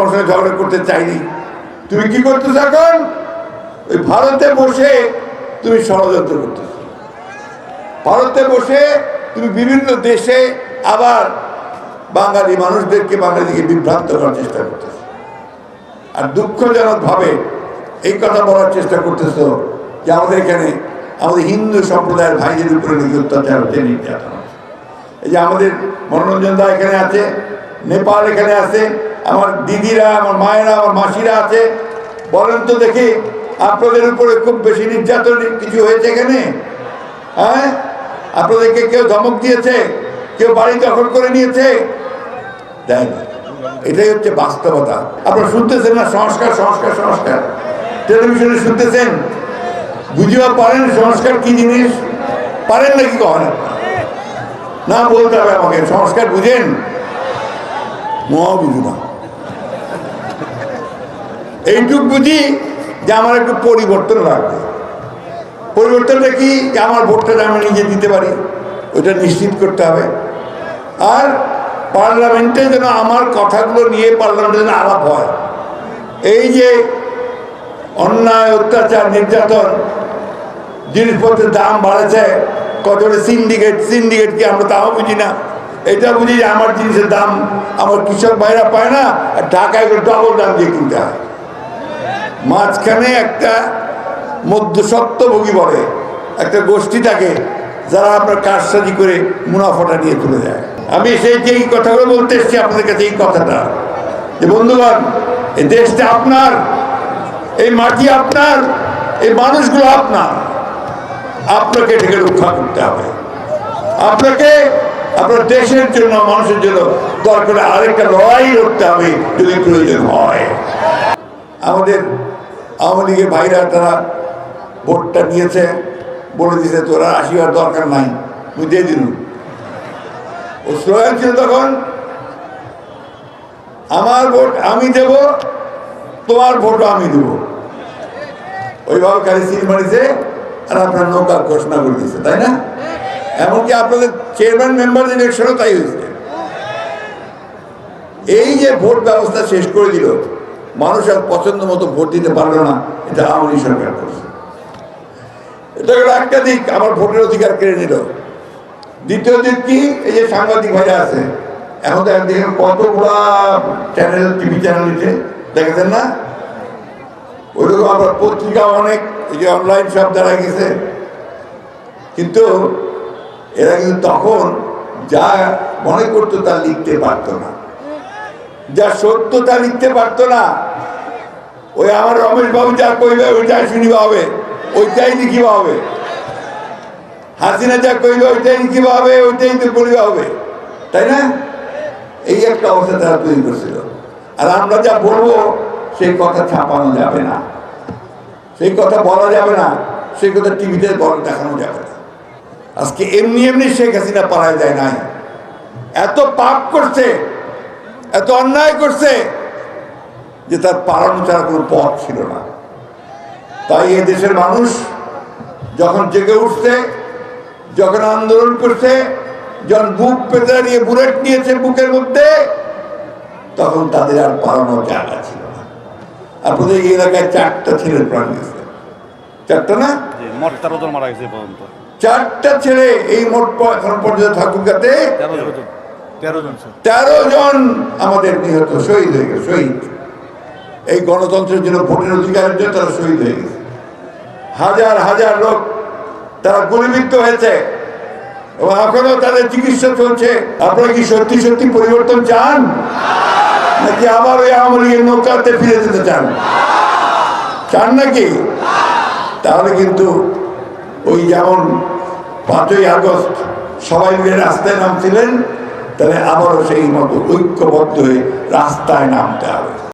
তোমার সঙ্গে ঝগড়া করতে চাইনি। তুমি কি করতেছ এখন? ওই ভারতে বসে তুমি ষড়যন্ত্র করতেছ। ভারতে বসে তুমি বিভিন্ন দেশে আবার বাঙালি মানুষদেরকে বাঙালিকে বিভ্রান্ত করার চেষ্টা করতেছ। আর দুঃখজনকভাবে এই কথা বলার চেষ্টা করতেছ যে আমাদের এখানে আমাদের হিন্দু সম্প্রদায়ের ভাইদের উপরে নাকি অত্যাচার হচ্ছে, নির্যাতন। এই যে আমাদের মনোরঞ্জন দা এখানে আছে, নেপাল এখানে আছে আমার দিদিরা, আমার মায়েরা, আমার মাসিরা আছে। বলেন তো দেখি, আপনাদের উপরে খুব বেশি নির্যাতন কিছু হয়েছে এখানে? হ্যাঁ? আপনাদেরকে কেউ ধমক দিয়েছে? কেউ বাড়ি দখল করে নিয়েছে? দেয়নি এটাই হচ্ছে বাস্তবতা। আপনারা শুনতেছেন না? সংস্কার সংস্কার সংস্কার। টেলিভিশনে শুনতেছেন? বুঝিবা পারেন সংস্কার কি জিনিস? পারেন নাকি কখন? না বলতে হবে আমাকে। সংস্কার বুঝেন? মহা বুঝু না এইটুক বুঝি যে আমার একটু পরিবর্তন লাগবে। পরিবর্তনটা কি? যে আমার ভোটটা আমি নিজে দিতে পারি, ওইটা নিশ্চিত করতে হবে। আর পার্লামেন্টে যেন আমার কথাগুলো নিয়ে পার্লামেন্টে যেন আলাপ হয়। এই যে অন্যায়, অত্যাচার, নির্যাতন, জিনিসপত্রের দাম বাড়েছে কত সিন্ডিকেট সিন্ডিকেট কি আমরা তাও বুঝি না। এটা বুঝি যে আমার জিনিসের দাম আমার কৃষক ভাইরা পায় না, আর ঢাকায় ডবল দাম দিয়ে কিনতে হয়। মাঝখানে একটা মধ্যসত্ত্বভোগী বলে, একটা গোষ্ঠী থাকে, যারা আপনার কারসাজি করে মুনাফাটা নিয়ে তুলে যায় আমি সেই যে এই কথাগুলো বলতে এসেছি আপনাদের কাছে, এই কথাটা। যে বন্ধুগণ, এই দেশটা আপনার, এই মাটি আপনার, এই মানুষগুলো আপনার। আপনাকে এটাকে রক্ষা করতে হবে। আপনাকে আপনার দেশের জন্য, মানুষের জন্য দরকার আরেকটা লড়াই লড়তে হবে যদি প্রয়োজন হয়। আমাদের আওয়ামী লীগের ভাইরা তারা ভোটটা নিয়েছে, বলে দিয়েছে, তোরা আসিবার দরকার নাই, তুই দিয়ে দিল ও স্লোগান ছিল তখন, আমার ভোট আমি দেব, তোমার ভোটও আমি দেব। ওইভাবে খালি সিল মারিছে আর আপনার নৌকা ঘোষণা করে দিয়েছে, তাই না? এমনকি আপনাদের চেয়ারম্যান মেম্বার ইলেকশনও তাই হয়েছে। এই যে ভোট ব্যবস্থা শেষ করে দিল মানুষ আর পছন্দ মতো ভোট দিতে পারল না, এটা আওয়ামী সরকার করছে। এটা হলো একটা দিক আমার ভোটের অধিকার কেড়ে নিল। দ্বিতীয় দিক কি? এই যে সাংবাদিক ভাইরা আছে, এখন তো একদিকে কতগুলা চ্যানেল টিভি চ্যানেল দিচ্ছে দেখেছেন না? ওইরকম আবার পত্রিকা অনেক, এই যে অনলাইন সব দ্বারা গেছে। কিন্তু এরা কিন্তু তখন যা মনে করতো তা লিখতে পারতো না। যা সত্য তা লিখতে পারতো না ওই আমার রমেশ বাবু যা কইবে, ওইটাই শুনিবা হবে। ওইটাই লিখিবা হবে। হাসিনা যা কইবে, ওইটাই লিখিবা হবে, ওইটাই তো বলিবা হবে। তাই না? এই একটা অবস্থা তারা তৈরি করছিল। আর আমরা যা বলব, সেই কথা ছাপানো যাবে না। সেই কথা বলা যাবে না, সেই কথা টিভিতে বল দেখানো যাবে না। আজকে এমনি এমনি শেখ হাসিনা পালায় যায় নাই। এত পাপ করছে এত অন্যায় করছে যে তার পালন ছাড়া কোনো পথ ছিল না। তাই এই দেশের মানুষ যখন জেগে উঠছে যখন আন্দোলন করছে যখন বুক পেতে নিয়ে বুলেট নিয়েছে বুকের মধ্যে তখন তাদের আর পালানোর জায়গা ছিল না। আপনাদের এই এলাকায় চারটা ছেলের প্রাণ গেছে। চারটা না? মারা গেছে চারটা ছেলে এই মোট এখন পর্যন্ত ঠাকুরগাতে তেরো জন আমাদের নিহত শহীদ হয়ে গেছে, শহীদ। এই গণতন্ত্রের জন্য ভোটের অধিকারের জন্য তারা শহীদ হয়ে গেছে। হাজার হাজার লোক তারা গুলিবিদ্ধ হয়েছে এবং এখনও তাদের চিকিৎসা চলছে। আপনারা কি সত্যি সত্যি পরিবর্তন চান? নাকি আবার ওই আওয়ামী লীগের নৌকাতে ফিরে যেতে চান? চান নাকি? তাহলে কিন্তু ওই যেমন পাঁচই আগস্ট সবাই মিলে রাস্তায় নামছিলেন তাহলে আবারও সেই মতো ঐক্যবদ্ধ হয়ে রাস্তায় নামতে হবে।